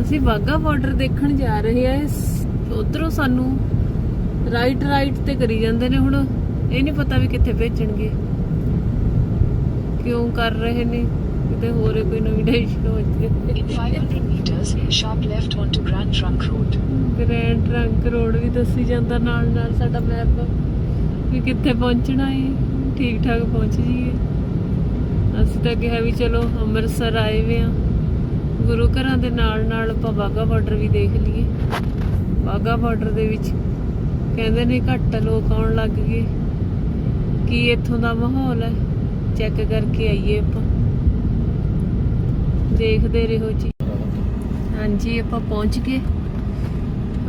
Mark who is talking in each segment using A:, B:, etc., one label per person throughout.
A: ਅਸੀਂ ਬਾਗਾ ਬਾਰਡਰ ਦੇਖਣ ਜਾ ਰਹੇ ਆ ਉਧਰੋਂ ਸਾਨੂੰ ਰਾਈਟ ਰਾਈਟ ਤੇ ਕਰੀ ਜਾਂਦੇ ਨੇ ਹੁਣ। ਇਹ ਨਹੀਂ ਪਤਾ ਵੀ ਕਿੱਥੇ ਭੇਜਣਗੇ। ਕਿਉਂ ਕਰ ਰਹੇ ਨੇ? ਕਿਤੇ ਹੋਰ ਕੋਈ ਨਵੀਂ ਡੈਸ਼ਨ ਹੋ ਜਾਵੇ
B: In 500 meters, sharp left onto Grand Trunk Road.
A: Grand Trunk Road ਵੀ ਦੱਸੀ ਜਾਂਦਾ ਨਾਲ ਨਾਲ ਸਾਡਾ ਮੈਪ ਵੀ ਕਿੱਥੇ ਪਹੁੰਚਣਾ ਹੈ? ਠੀਕ ਠਾਕ ਪਹੁੰਚ ਜੀਏ ਅਸੀਂ ਤਾਂ ਕਿਹਾ ਵੀ ਚਲੋ ਅੰਮ੍ਰਿਤਸਰ ਆਏ ਵੇ ਆ ਗੁਰੂ ਘਰਾਂ ਦੇ ਨਾਲ ਨਾਲ ਆਪਾਂ ਬਾਗਾ ਬਾਰਡਰ ਵੀ ਦੇਖ ਲਈਏ। ਬਾਗਾ ਬਾਰਡਰ ਦੇ ਵਿੱਚ ਕਹਿੰਦੇ ਨੇ ਘੱਟ ਲੋਕ ਆਉਣ ਲੱਗ ਗਏ। ਕੀ ਇੱਥੋਂ ਦਾ ਮਾਹੌਲ ਹੈ? ਚੈੱਕ ਕਰਕੇ ਆਈਏ ਆਪਾਂ। ਦੇਖਦੇ ਰਹੋ ਜੀ। ਹਾਂਜੀ, ਆਪਾਂ ਪਹੁੰਚ ਗਏ।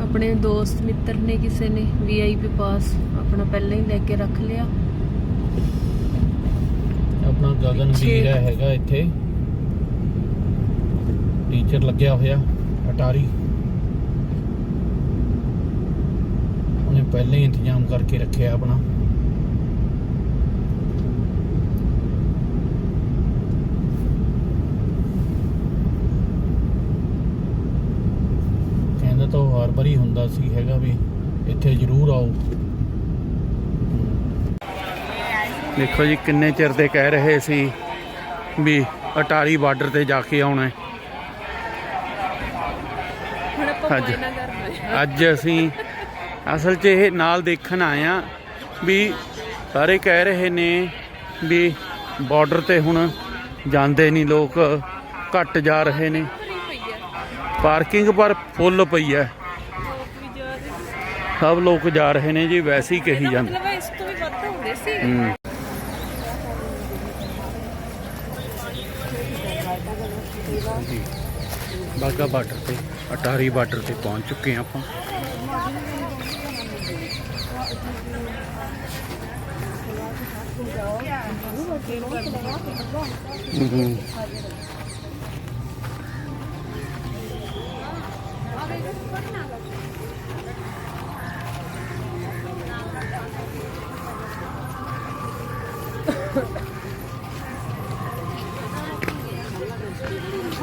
A: ਆਪਣੇ ਦੋਸਤ ਮਿੱਤਰ ਨੇ ਕਿਸੇ ਨੇ ਵੀਆਈਪੀ ਪਾਸ ਆਪਣਾ ਪਹਿਲਾਂ ਹੀ ਲੈ ਕੇ ਰੱਖ ਲਿਆ।
C: ਆਪਣਾ ਗਗਨ
A: ਪਿੱਛੇ-
C: ਵੀਰ ਹੈਗਾ ਇੱਥੇ। ਟੀਚਰ ਲੱਗਿਆ ਹੋਇਆ ਅਟਾਰੀ। ਉਹਨੇ ਪਹਿਲਾਂ ਹੀ ਇੰਤਜ਼ਾਮ ਕਰਕੇ ਰੱਖਿਆ ਆਪਣਾ। ਕਹਿੰਦਾ ਤਾਂ ਉਹ ਹਰ ਵਾਰੀ ਹੁੰਦਾ ਸੀ ਹੈਗਾ ਵੀ ਇੱਥੇ ਜ਼ਰੂਰ ਆਓ। ਦੇਖੋ ਜੀ ਕਿੰਨੇ ਚਿਰ ਦੇ ਕਹਿ ਰਹੇ ਸੀ ਵੀ ਅਟਾਰੀ ਬਾਰਡਰ ਤੇ ਜਾ ਕੇ ਆਉਣਾ
A: ਕਰਨਾ
C: ਅੱਜ ਅਸੀਂ ਅਸਲ 'ਚ ਇਹ ਨਾਲ ਦੇਖਣ ਆਏ ਆ ਵੀ ਸਾਰੇ ਕਹਿ ਰਹੇ ਨੇ ਵੀ ਬਾਰਡਰ ਤੇ ਹੁਣ ਜਾਂਦੇ ਨਹੀਂ ਲੋਕ ਘੱਟ ਜਾ ਰਹੇ ਨੇ। ਪਾਰਕਿੰਗ ਪਰ ਫੁੱਲ ਪਈ ਹੈ। ਸਭ ਲੋਕ ਜਾ ਰਹੇ ਨੇ ਜੀ ਵੈਸੇ ਹੀ ਕਹੀ ਜਾਂਦੇ।
A: ਮਤਲਬ ਇਸ ਤੋਂ ਵੀ ਵੱਧ ਹੁੰਦੇ ਸੀ।
C: ਹੂੰ ਬਾਗਾ ਬਾਰਡਰ ਤੇ ਅਟਾਰੀ ਬਾਰਡਰ ਤੇ ਪਹੁੰਚ ਚੁੱਕੇ ਹਾਂ ਆਪਾਂ। ਹੂੰ।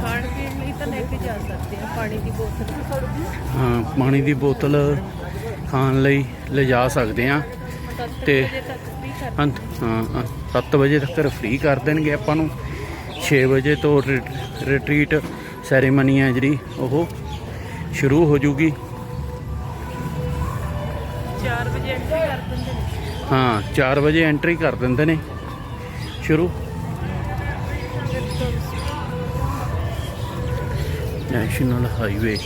A: ਖਾਣ ਪੀਣ ਲਈ ਤਾਂ ਲੈ ਕੇ ਜਾ ਸਕਦੇ ਆ ਪਾਣੀ ਦੀ ਬੋਤਲ
C: ਹਾਂ, ਪਾਣੀ ਦੀ ਬੋਤਲ ਖਾਣ ਲਈ ਲਿਜਾ ਸਕਦੇ ਆ
A: ਸੱਤ
C: ਤੇ- ਹਾਂ 7 ਵਜੇ ਤੱਕ ਫ੍ਰੀ ਕਰ ਦੇਣਗੇ ਆਪਾਂ ਨੂੰ। 6 ਵਜੇ ਤੋਂ ਰਿਟਰੀਟ ਸੈਰੇਮਨੀ ਹੈ ਜਿਹੜੀ, ਉਹ ਸ਼ੁਰੂ ਹੋ ਜੂਗੀ।
A: 4 ਵਜੇ ਐਂਟਰੀ ਕਰ ਦਿੰਦੇ ਨੇ।
C: ਹਾਂ 4 ਵਜੇ ਐਂਟਰੀ ਕਰ ਦਿੰਦੇ ਨੇ। ਸ਼ੁਰੂ। National highway